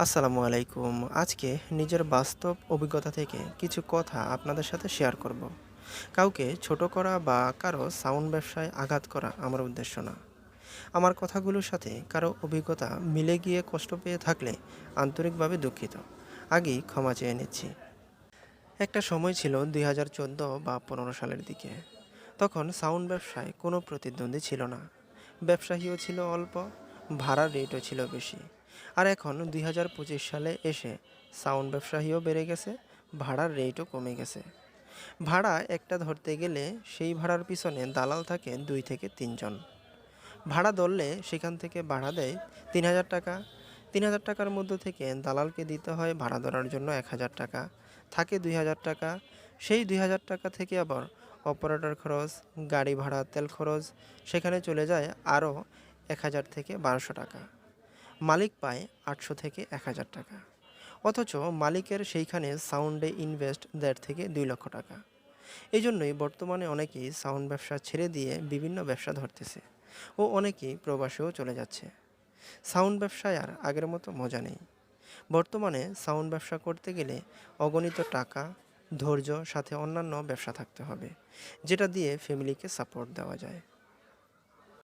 আসসালামু আলাইকুম। আজকে নিজের বাস্তব অভিজ্ঞতা থেকে কিছু কথা আপনাদের সাথে শেয়ার করব। কাউকে ছোট করা বা কারও সাউন্ড ব্যবসায় আঘাত করা আমার উদ্দেশ্য না। আমার কথাগুলোর সাথে কারও অভিজ্ঞতা মিলে গিয়ে কষ্ট পেয়ে থাকলে আন্তরিকভাবে দুঃখিত। আগেই ক্ষমা চেয়ে নিচ্ছি। একটা সময় ছিল দুই হাজার চোদ্দ বা পনেরো সালের দিকে। তখন সাউন্ড ব্যবসায় কোনো প্রতিদ্বন্দ্বী ছিল না। ব্যবসায়ীও ছিল অল্প, ভাড়ার রেটও ছিল বেশি। আর এখন দুই হাজার পঁচিশ সালে এসে সাউন্ড ব্যবসায়ীও বেড়ে গেছে, ভাড়ার রেটও কমে গেছে। ভাড়া একটা ধরতে গেলে সেই ভাড়ার পিছনে দালাল থাকে দুই থেকে তিনজন। ভাড়া ধরলে সেখান থেকে ভাড়া দেয় তিন হাজার টাকা। তিন হাজার টাকার মধ্য থেকে দালালকে দিতে হয় ভাড়া ধরার জন্য এক হাজার টাকা। থাকে দুই হাজার টাকা। সেই দুই হাজার টাকা থেকে আবার অপারেটর খরচ, গাড়ি ভাড়া, তেল খরচ, সেখানে চলে যায় আরও এক হাজার থেকে বারোশো টাকা। মালিক পায় আটশো থেকে এক হাজার টাকা। অথচ মালিকের সেইখানে সাউন্ডে ইনভেস্ট দেড় থেকে দুই লক্ষ টাকা। এই জন্যই বর্তমানে অনেকেই সাউন্ড ব্যবসা ছেড়ে দিয়ে বিভিন্ন ব্যবসা ধরতেছে ও অনেকেই প্রবাসেও চলে যাচ্ছে। সাউন্ড ব্যবসায় আর আগের মতো মজা নেই। বর্তমানে সাউন্ড ব্যবসা করতে গেলে অগণিত টাকা, ধৈর্য, সাথে অন্যান্য ব্যবসা থাকতে হবে, যেটা দিয়ে ফ্যামিলিকে সাপোর্ট দেওয়া যায়।